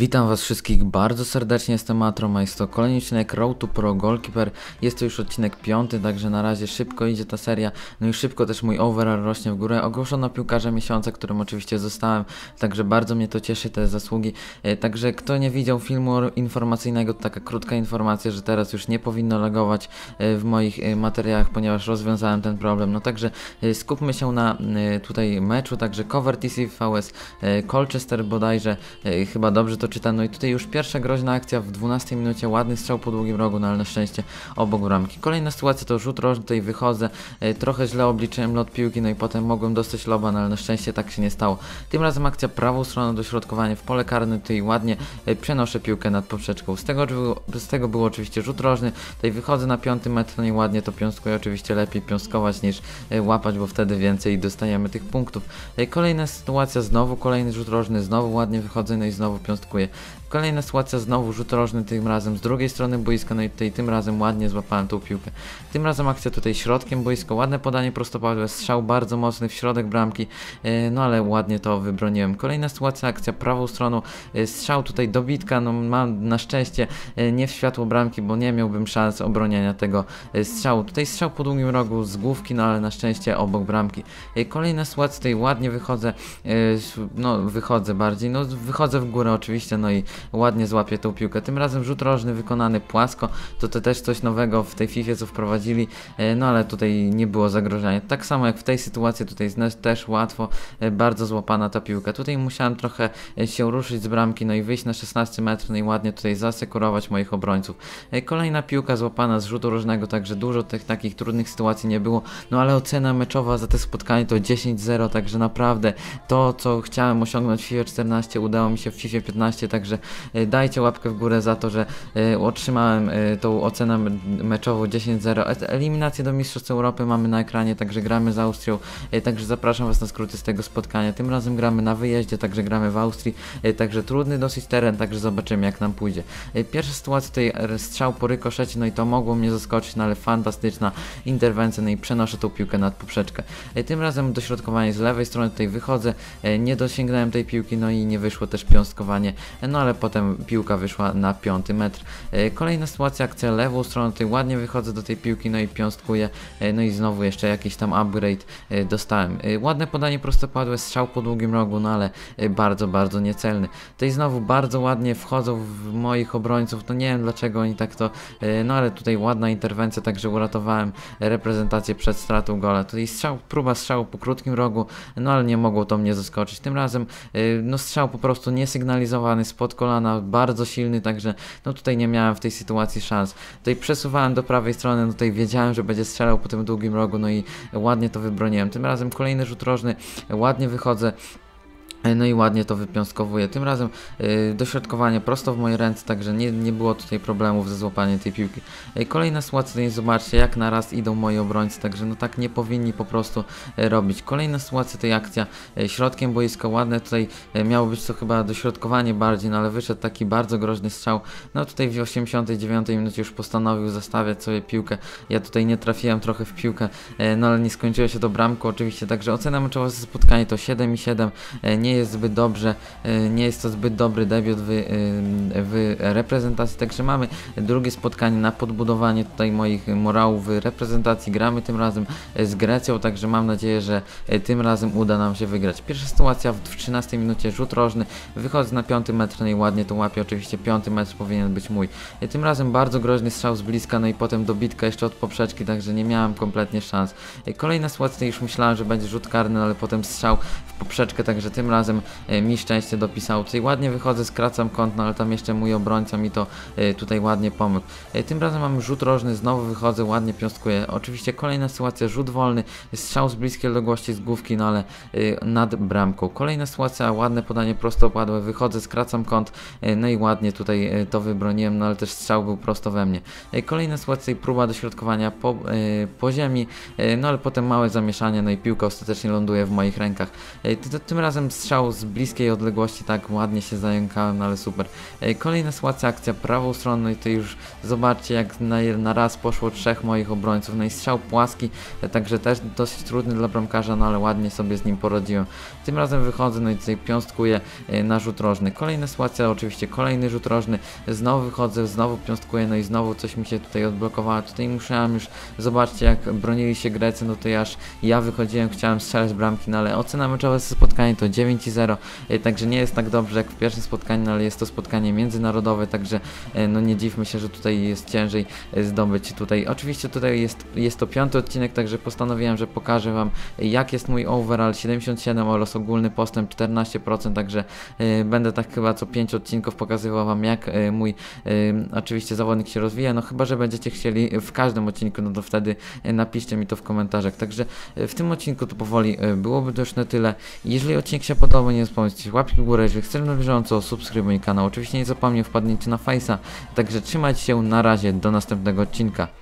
Witam Was wszystkich bardzo serdecznie, jestem Matrom, a jest to kolejny odcinek Road to Pro Goalkeeper. Jest to już odcinek piąty, także na razie szybko idzie ta seria, no i szybko też mój overall rośnie w górę. Ogłoszono piłkarza miesiąca, którym oczywiście zostałem, także bardzo mnie to cieszy, te zasługi. E, Także kto nie widział filmu informacyjnego, to taka krótka informacja, że teraz już nie powinno lagować e, w moich e, materiałach, ponieważ rozwiązałem ten problem. No także skupmy się na tutaj meczu, także cover TC VS Colchester bodajże, chyba dobrze to czytam. No i tutaj już pierwsza groźna akcja w 12 minucie, ładny strzał po długim rogu, no ale na szczęście obok bramki. Kolejna sytuacja to rzut rożny, tutaj wychodzę, e, trochę źle obliczyłem lot piłki, no i potem mogłem dostać loba, no ale na szczęście tak się nie stało. Tym razem akcja prawą stroną dośrodkowanie w pole karne, tutaj ładnie e, przenoszę piłkę nad poprzeczką. Z tego, z tego był oczywiście rzut rożny, tutaj wychodzę na piąty metr, no i ładnie to piąskuję, oczywiście lepiej piąskować niż e, łapać, bo wtedy więcej dostajemy tych punktów. Kolejna sytuacja, znowu kolejny rzut rożny, znowu ładnie wychodzę, no i znowu piąstkuję. такой Kolejna sytuacja, znowu rzut rożny, tym razem z drugiej strony boiska, no i tutaj tym razem ładnie złapałem tą piłkę. Tym razem akcja tutaj środkiem boiska, ładne podanie prostopadłe, strzał bardzo mocny w środek bramki, e, no ale ładnie to wybroniłem. Kolejna sytuacja, akcja prawą stroną, e, strzał tutaj dobitka, no mam na szczęście e, nie w światło bramki, bo nie miałbym szans obronienia tego strzału. Tutaj strzał po długim rogu z główki, no ale na szczęście obok bramki. Kolejna sytuacja, tutaj ładnie wychodzę, no wychodzę bardziej, no wychodzę w górę oczywiście, no i ładnie złapię tą piłkę. Tym razem rzut rożny wykonany płasko, to to też coś nowego w tej FIFA co wprowadzili, e, no ale tutaj nie było zagrożenia. Tak samo jak w tej sytuacji, tutaj też łatwo, e, bardzo złapana ta piłka. Tutaj musiałem trochę e, się ruszyć z bramki, no i wyjść na 16 metrów, no i ładnie tutaj zasekurować moich obrońców. Kolejna piłka złapana z rzutu rożnego, także dużo tych takich trudnych sytuacji nie było, no ale ocena meczowa za te spotkanie to 10-0, także naprawdę to, co chciałem osiągnąć w FIFA 14 udało mi się w FIFA 15, także dajcie łapkę w górę za to, że e, otrzymałem e, tą ocenę meczową 10-0. E- Eliminację do Mistrzostw Europy mamy na ekranie, także gramy z Austrią, e, także zapraszam Was na skróty z tego spotkania. Tym razem gramy na wyjeździe, także gramy w Austrii, e, także trudny dosyć teren, także zobaczymy jak nam pójdzie. E, Pierwsza sytuacja tutaj e, strzał po rykoszecie, no i to mogło mnie zaskoczyć, no ale fantastyczna interwencja, no i przenoszę tą piłkę nad poprzeczkę. E, Tym razem dośrodkowanie z lewej strony, tutaj wychodzę, e, nie dosięgnąłem tej piłki, no i nie wyszło też piąstkowanie, e, no ale potem piłka wyszła na piąty metr. E, Kolejna sytuacja, akcja lewą stroną, tutaj ładnie wychodzę do tej piłki, no i piąstkuję, e, no i znowu jeszcze jakiś tam upgrade e, dostałem. Ładne podanie prostopadłe, strzał po długim rogu, no ale bardzo, bardzo niecelny. Tutaj znowu bardzo ładnie wchodzą w moich obrońców, no nie wiem dlaczego oni tak to, no ale tutaj ładna interwencja, także uratowałem reprezentację przed stratą gola. Tutaj strzał, próba strzału po krótkim rogu, no ale nie mogło to mnie zaskoczyć. Tym razem no strzał po prostu niesygnalizowany spod kolana, bardzo silny, także no tutaj nie miałem w tej sytuacji szans. Tutaj przesuwałem do prawej strony, no tutaj wiedziałem, że będzie strzelał po tym długim rogu, no i ładnie to wybroniłem. Tym razem kolejny rzut rożny, ładnie wychodzę. E, No i ładnie to wypiąskowuję. Tym razem yy, dośrodkowanie prosto w moje ręce, także nie, nie było tutaj problemów ze złapaniem tej piłki. Yy, kolejna sytuacja, to jest, zobaczcie jak na raz idą moi obrońcy, także no tak nie powinni po prostu e, robić. Kolejna sytuacja, tej akcja e, środkiem boiska, ładne tutaj e, miało być to chyba dośrodkowanie bardziej, no ale wyszedł taki bardzo groźny strzał. No tutaj w 89 minucie już postanowił zastawiać sobie piłkę. Ja tutaj nie trafiłem trochę w piłkę, e, no ale nie skończyło się to bramką oczywiście, także ocena meczowa za spotkanie to 7,7. E, nie jest zbyt dobrze, e, nie jest to zbyt dobry debiut w, e, w reprezentacji, także mamy drugie spotkanie na podbudowanie tutaj moich morałów w reprezentacji, gramy tym razem e, z Grecją, także mam nadzieję, że tym razem uda nam się wygrać. Pierwsza sytuacja w 13 minucie, rzut rożny, wychodzę na 5 metr, no i ładnie to łapię, oczywiście 5 metr powinien być mój. Tym razem bardzo groźny strzał z bliska, no i potem dobitka jeszcze od poprzeczki, także nie miałem kompletnie szans. Kolejna sytuacja, już myślałem, że będzie rzut karny, ale potem strzał w poprzeczkę, także tym razem e, mi szczęście dopisało. Tutaj ładnie wychodzę, skracam kąt, no ale tam jeszcze mój obrońca mi to e, tutaj ładnie pomógł. E, Tym razem mam rzut rożny, znowu wychodzę, ładnie piąstkuję. Oczywiście kolejna sytuacja, rzut wolny, strzał z bliskiej odległości z główki, no ale nad bramką. Kolejna sytuacja, ładne podanie prostopadłe, wychodzę, skracam kąt, no i ładnie tutaj to wybroniłem, no ale też strzał był prosto we mnie. Kolejna sytuacja i próba dośrodkowania po, po ziemi, no ale potem małe zamieszanie, no i piłka ostatecznie ląduje w moich rękach. Ty- ty- Tym razem strzał strzał z bliskiej odległości, tak ładnie się zająkałem, no ale super. Kolejna sytuacja, akcja prawą stroną no i to już zobaczcie jak na, na raz poszło trzech moich obrońców. No i strzał płaski, e, także też dosyć trudny dla bramkarza, no ale ładnie sobie z nim poradziłem. Tym razem wychodzę, no i tutaj piąstkuję e, na rzut rożny. Kolejna sytuacja, oczywiście kolejny rzut rożny, znowu wychodzę, znowu piąstkuję, no i znowu coś mi się tutaj odblokowało. Tutaj musiałem już, zobaczcie jak bronili się Grecy, no to aż ja wychodziłem, chciałem strzelać bramki, no ale ocena meczowa ze spotkania to 9 5-0, e, także nie jest tak dobrze jak w pierwszym spotkaniu, no, ale jest to spotkanie międzynarodowe, także e, no nie dziwmy się, że tutaj jest ciężej e, zdobyć tutaj. Oczywiście tutaj jest, jest to piąty odcinek, także postanowiłem, że pokażę Wam jak jest mój overall 77 oraz ogólny postęp 14%, także będę tak chyba co 5 odcinków pokazywał Wam jak mój oczywiście zawodnik się rozwija, no chyba, że będziecie chcieli w każdym odcinku, no to wtedy napiszcie mi to w komentarzach. Także w tym odcinku to powoli byłoby to już na tyle. Jeżeli odcinek się podoba, nie zapomnijcie łapki w górę, jeżeli chcecie na bieżąco, subskrybuj kanał. Oczywiście nie zapomnij wpadnijcie na Face'a, także trzymajcie się, na razie, do następnego odcinka.